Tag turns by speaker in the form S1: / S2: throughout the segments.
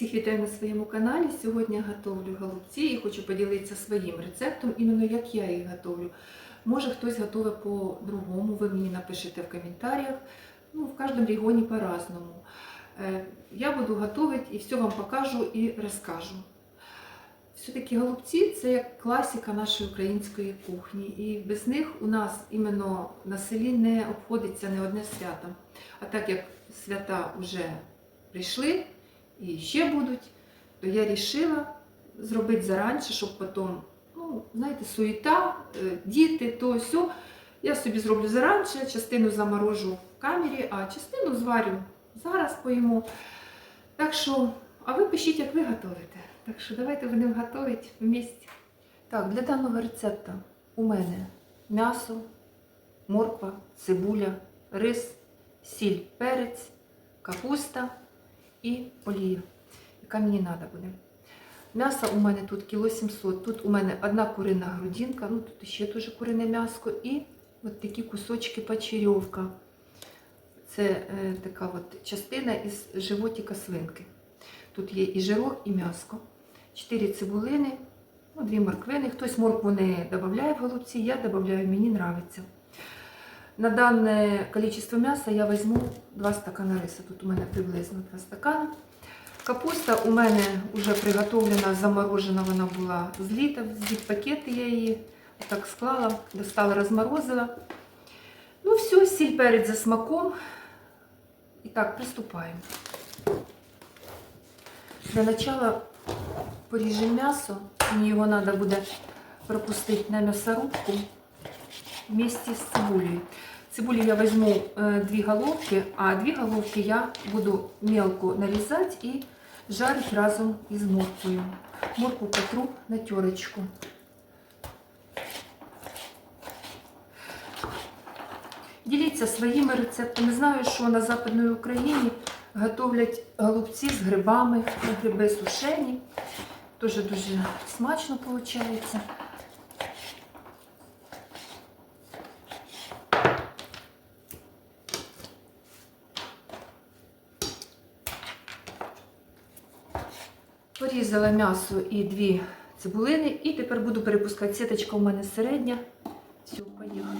S1: Всіх вітаю на своєму каналі. Сьогодні я готовлю голубці і хочу поділитися своїм рецептом, іменно як я їх готовлю. Може хтось готовить по-другому, ви мені напишите в коментарях. Ну, в кожному регіоні по-разному. Е, Я буду готувати і все вам покажу і розкажу. Все-таки голубці це як класика нашої української кухні. І без них у нас іменно на селі не обходиться не одне свято. А так як свята вже прийшли і ще будуть, то я вирішила зробити заранше, щоб потім, ну, знаєте, суєта, е, діти, то все. Я собі зроблю заранше, частину заморожу в камері, а частину зварю зараз поїмо. Так що, а ви пишіть, як ви готуєте. Так що давайте будемо готувати в місті. Так, для даного рецепту у мене м'ясо, морква, цибуля, рис, сіль, перець, капуста і олія, яка мені треба буде. М'ясо у мене тут кіло 700, тут у мене одна курина грудинка, ну тут ще теж курине м'ясо і от такі кусочки почерьовка. Це е, така от частина із животика свинки. Тут є і жирок, і м'яско. 4 цибулини, ну, 2 морквини. Хтось моркву не додає в голубці, я додаю, мені подобається. На дане количество мяса я візьму 2 стакана риса. Тут у мене приблизно 2 стакани. Капуста у мене вже приготовлена, заморожена вона була з літа, з пакети я її так склала, достала, розморозила. Ну все, сіль перець за смаком. І так, приступаємо. Для начала поріжемо м'ясо. Мені його треба буде пропустити на м'ясорубку вместе з цибулею. Цибулю я візьму е, дві головки, а дві головки я буду мелко нарізати і жарити разом із морквою. Моркву потру на терочку. Діліться своїми рецептами. Знаю, що на Западній Україні готовлять голубці з грибами, гриби сушені. Дуже дуже смачно виходить. Порізала м'ясо і дві цибулини, і тепер буду перепускати. Сіточка у мене середня. Все, поїхали.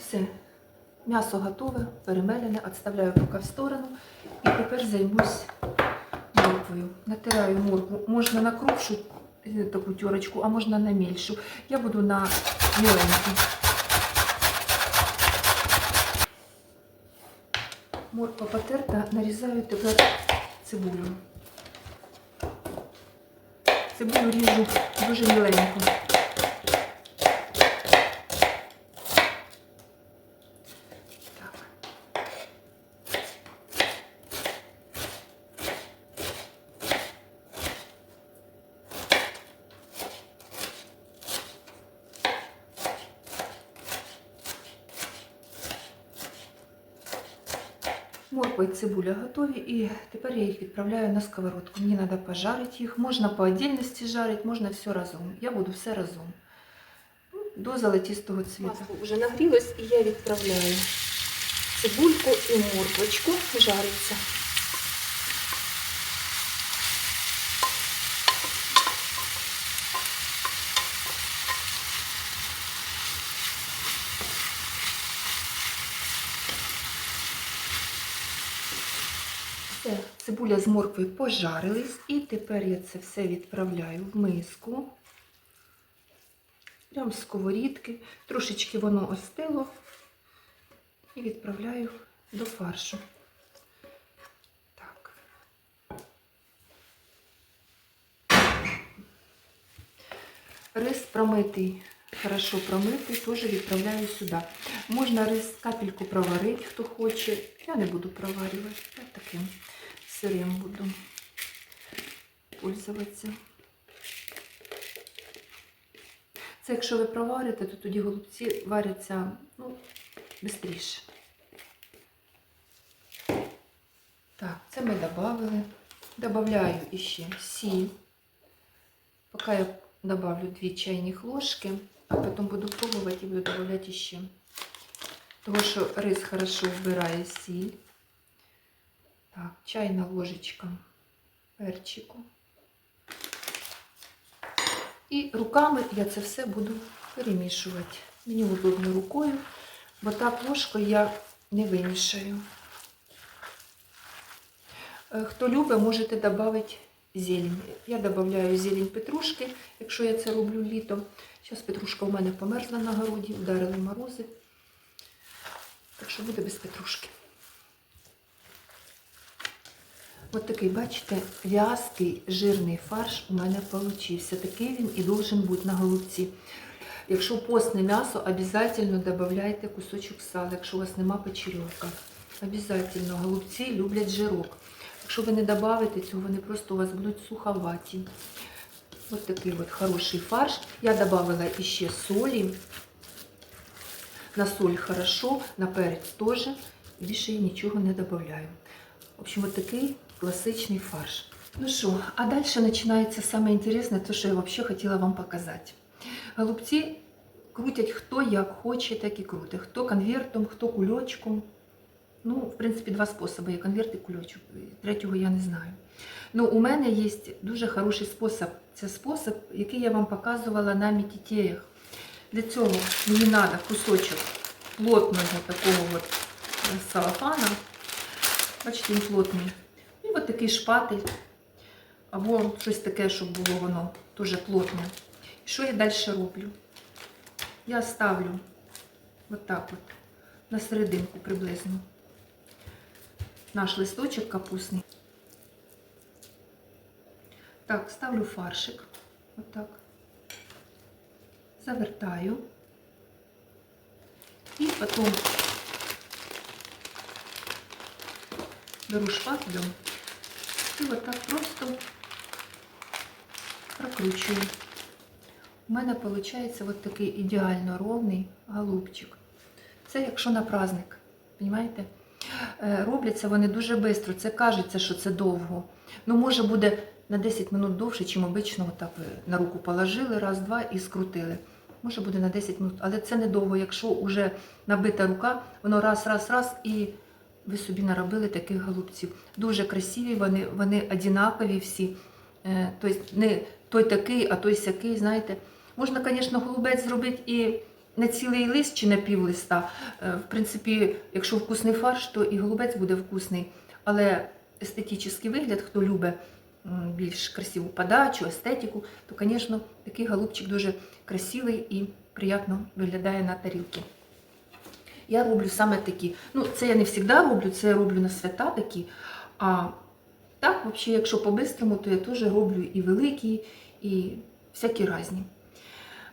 S1: Все, м'ясо готове, перемелене, відставляю поки в сторону. І тепер займусь морквою. Натираю моркву. Можна на крупшу таку тюрочку, а можна на мільшу. Я буду на міленьку. Морква потерта, нарізаю тепер цибулю. Цибулю ріжу дуже міленько. Морква і цибуля готові, і тепер я їх відправляю на сковородку. Мені треба пожарити їх. Можна по отдельності жарити, можна все разом. Я буду все разом. Ну, До золотистого цвіту. Масло вже нагрілось і я відправляю цибульку і морквочку жариться. Все, цибуля з морквою пожарились, і тепер я це все відправляю в миску. Прям з сковорідки. Трошечки воно остило і відправляю до фаршу. Так. Рис промитий, хорошо промитий, теж відправляю сюди. Можна рис капельку проварити, хто хоче. Я не буду проварювати. Я таким сирим буду пользуватися. Це якщо ви проварите, то тоді голубці варяться ну, швидше. Так, це ми додали. Добавляю іще сіль. Поки я добавлю 2 чайних ложки, а потім буду пробувати і буду додавати ще. Тому що рис хорошо вбирає сіль. Так, чайна ложечка перчику. І руками я це все буду перемішувати. Мені удобно рукою, бо так ложкою я не вимішаю. Е, Хто любить, можете додати зелень. Я додаю зелень петрушки, якщо я це роблю літом. Зараз петрушка у мене померзла на городі, вдарили морози. Так що буде без петрушки. Ось такий, бачите, в'язкий жирний фарш у мене получився. Такий він і должен бути на голубці. Якщо постне м'ясо, обов'язково додавайте кусочок сала, якщо у вас нема печерьовка. Обов'язково. Голубці люблять жирок. Якщо ви не додаєте цього, вони просто у вас будуть суховаті. Ось такий от хороший фарш. Я додавала ще солі. На соль хорошо, на перець теж. Більше я нічого не додаю. В общем, вот такий класичний фарш. Ну що, а далі починається саме інтересне, те, що я взагалі хотіла вам показати. Голубці крутять хто як хоче, так і крутить. Хто конвертом, хто кульочком. Ну, в принципі, два способи: є конверт і кульочок. Третього я не знаю. Ну, у мене є дуже хороший спосіб. Це спосіб, який я вам показувала на мітітеях. Для цього мені треба кусочок плотного такого от салафана. Бачите, він плотний. І от такий шпатель. Або щось таке, щоб було воно дуже плотне. І що я далі роблю? Я ставлю отак от, на серединку приблизно наш листочок капустний. Так, ставлю фаршик. Отак. Завертаю. І потім беру шпателем і отак просто прокручую. У мене виходить от такий ідеально ровний голубчик. Це якщо на праздник, розумієте? Робляться вони дуже швидко. Це кажеться, що це довго. Ну, може, буде на 10 минут довше, чим обично отак ви на руку положили, раз, два і скрутили. Може буде на 10 минут, але це не довго. Якщо вже набита рука, воно раз, раз, раз, і ви собі наробили таких голубців. Дуже красиві, вони вони однакові всі. Е, Тобто не той такий, а той сякий, знаєте. Можна, звісно, голубець зробити і на цілий лист чи на пів листа. Е, В принципі, якщо вкусний фарш, то і голубець буде вкусний. Але естетичний вигляд, хто любить більш красиву подачу, естетику, то, звісно, такий голубчик дуже красивий і приємно виглядає на тарілці. Я роблю саме такі. Ну, це я не завжди роблю, це я роблю на свята такі. А так, взагалі, якщо по-бистрому, то я теж роблю і великі, і всякі різні.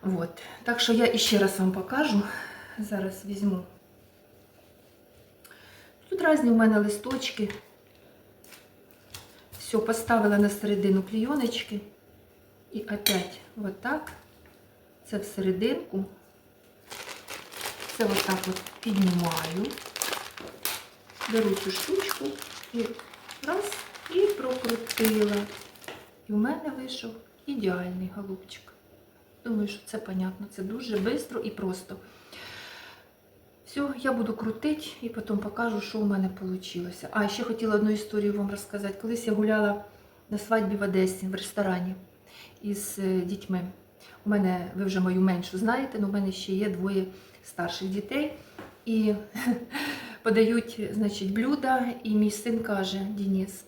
S1: Вот. Так що я іще раз вам покажу. Зараз візьму. Тут різні в мене листочки. Все, поставила на середину клейоночки. І опять вот так. Це всерединку. Це вот так от піднімаю. Беру цю штучку і раз, і прокрутила. І в мене вийшов ідеальний голубчик. Думаю, що це понятно. Це дуже швидко і просто. Все, я буду крутити і потім покажу, що у мене вийшло. А, ще хотіла одну історію вам розказати. Колись я гуляла на свадьбі в Одесі в ресторані із е, дітьми. У мене, ви вже мою меншу знаєте, але у мене ще є двоє старших дітей. І подають значить, блюда, і мій син каже, Дініс,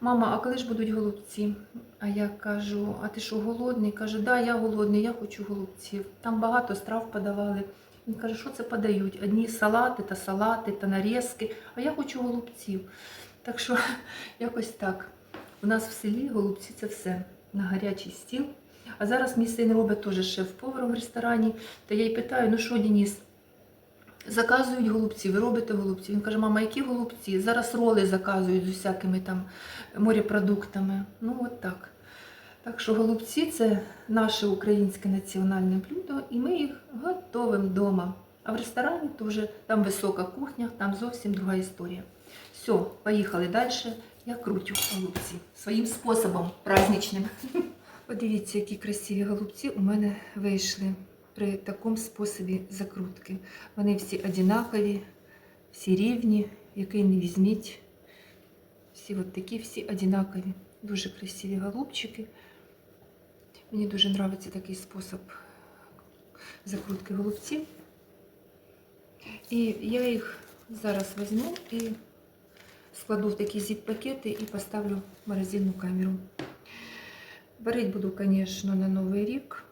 S1: мама, а коли ж будуть голубці? А я кажу, а ти що, голодний? Каже, да, я голодний, я хочу голубців. Там багато страв подавали. Він каже, що це подають? Одні салати та салати та нарізки, а я хочу голубців. Так що якось так. У нас в селі голубці це все на гарячий стіл. А зараз мій син робить теж шеф-поваром в ресторані. Та я й питаю, ну що, Дініс, заказують голубці, ви робите голубці. Він каже, мама, які голубці? Зараз роли заказують з усякими там морепродуктами. Ну, от так. Так що голубці це наше українське національне блюдо, і ми їх готовимо вдома. А в ресторані то там висока кухня, там зовсім друга історія. Все, поїхали далі. Я крутю голубці своїм способом праздничним. Подивіться, які красиві голубці у мене вийшли при такому способі закрутки. Вони всі одинакові, всі рівні, який не візьміть. Всі от такі, всі одинакові. Дуже красиві голубчики. Мені дуже подобається такий спосіб закрутки голубців. І я їх зараз візьму і складу в такі зіп-пакети і поставлю в морозильну камеру. Варить буду, конечно, на Новый рік.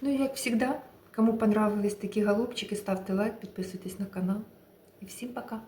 S1: Ну и, як всегда, кому понравились такі голубчики, ставте лайк, підписуйтесь на канал. І всім пока!